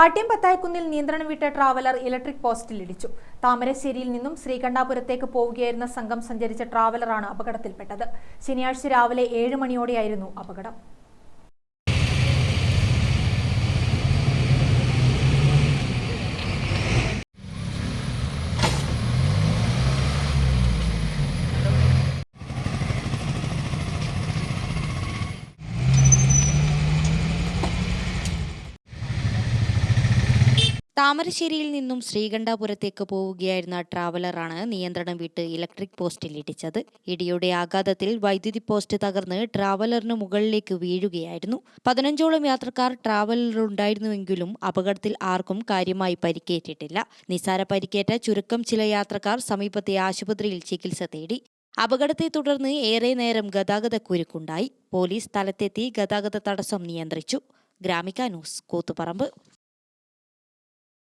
പാട്യം പത്തായക്കുന്നിൽ നിയന്ത്രണം വിട്ട traveller electric പോസ്റ്റിൽ ഇടിച്ചു താമരശ്ശേരിയിൽ നിന്നും ശ്രീകണ്ഠാപുരത്തേക്ക് പോവുകയായിരുന്ന സംഘം സഞ്ചരിച്ച ട്രാവലറാണ് അപകടത്തിൽപ്പെട്ടത്. ശനിയാഴ്ച രാവിലെ ഏഴ് മണിയോടെയായിരുന്നു അപകടം. താമരശ്ശേരിയിൽ നിന്നും ശ്രീകണ്ഠാപുരത്തേക്ക് പോവുകയായിരുന്ന ട്രാവലറാണ് നിയന്ത്രണം വിട്ട് ഇലക്ട്രിക് പോസ്റ്റിൽ ഇടിച്ചത്. ഇടിയുടെ ആഘാതത്തിൽ വൈദ്യുതി പോസ്റ്റ് തകർന്ന് ട്രാവലറിന് മുകളിലേക്ക് വീഴുകയായിരുന്നു. പതിനഞ്ചോളം യാത്രക്കാർ ട്രാവലറിലുണ്ടായിരുന്നുവെങ്കിലും അപകടത്തിൽ ആർക്കും കാര്യമായി പരിക്കേറ്റിട്ടില്ല. നിസാര പരിക്കേറ്റ ചുരുക്കം ചില യാത്രക്കാർ സമീപത്തെ ആശുപത്രിയിൽ ചികിത്സ തേടി. അപകടത്തെ തുടർന്ന് ഏറെ നേരം ഗതാഗത കുരുക്കുണ്ടായി. പോലീസ് സ്ഥലത്തെത്തി ഗതാഗത തടസ്സം നിയന്ത്രിച്ചു. ഗ്രാമിക ന്യൂസ് കൂത്തുപറമ്പ്.